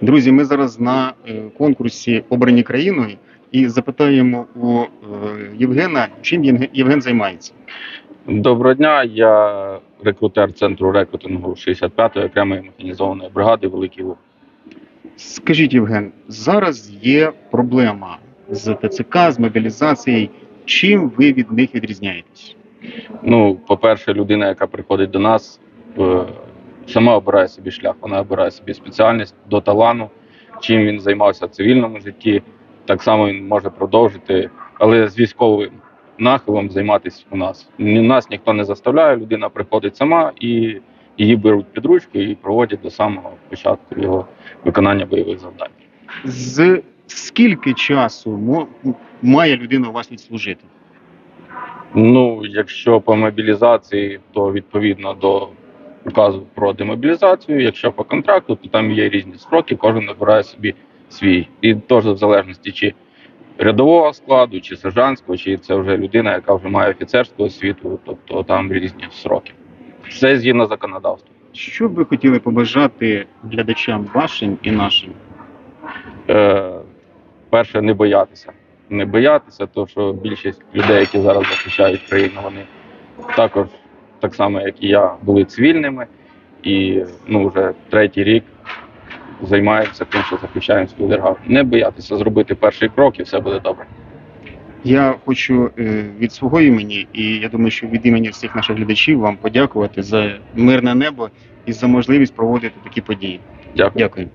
Друзі, ми зараз на е, конкурсі обрані країною і запитаємо у е, Євгена, чим Євген- займається. Доброго дня, я рекрутер центру рекрутингу 65-ї окремої механізованої бригади Великий Луг. Скажіть, Євген, зараз є проблема з ТЦК, з мобілізацією. Чим ви від них відрізняєтесь? Ну, по-перше, людина, яка приходить до нас, е, сама обирає собі шлях, вона обирає собі спеціальність до талану, чим він займався в цивільному житті. Так само він може продовжити, але з військовим нахилом займатися у нас. Нас ніхто не заставляє, людина приходить сама і її беруть під ручку і проводять до самого початку його виконання бойових завдань. З скільки часу має людина у вас відслужити? Ну, якщо по мобілізації, то відповідно до указу про демобілізацію. Якщо по контракту, то там є різні строки, кожен обирає собі свій. І теж в залежності чи рядового складу, чи сержантського, чи це вже людина, яка вже має офіцерську освіту, тобто там різні сроки. Все згідно законодавства. Що б ви хотіли побажати глядачам вашим і нашим? Е, перше, не боятися. Не боятися, тому що більшість людей, які зараз захищають країну, вони також, так само як і я, були цивільними і ну, вже третій рік займаються тим, що захищаємо свою державу. Не боятися зробити перший крок і все буде добре. Я хочу е, від свого імені, і я думаю, що від імені всіх наших глядачів вам подякувати за мирне небо і за можливість проводити такі події. Дякую. Дякую.